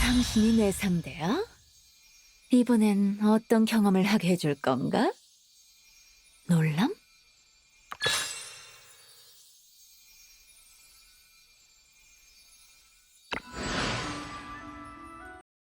당신이 내 상대야? 이번엔 어떤 경험을 하게 해줄 건가? 놀람?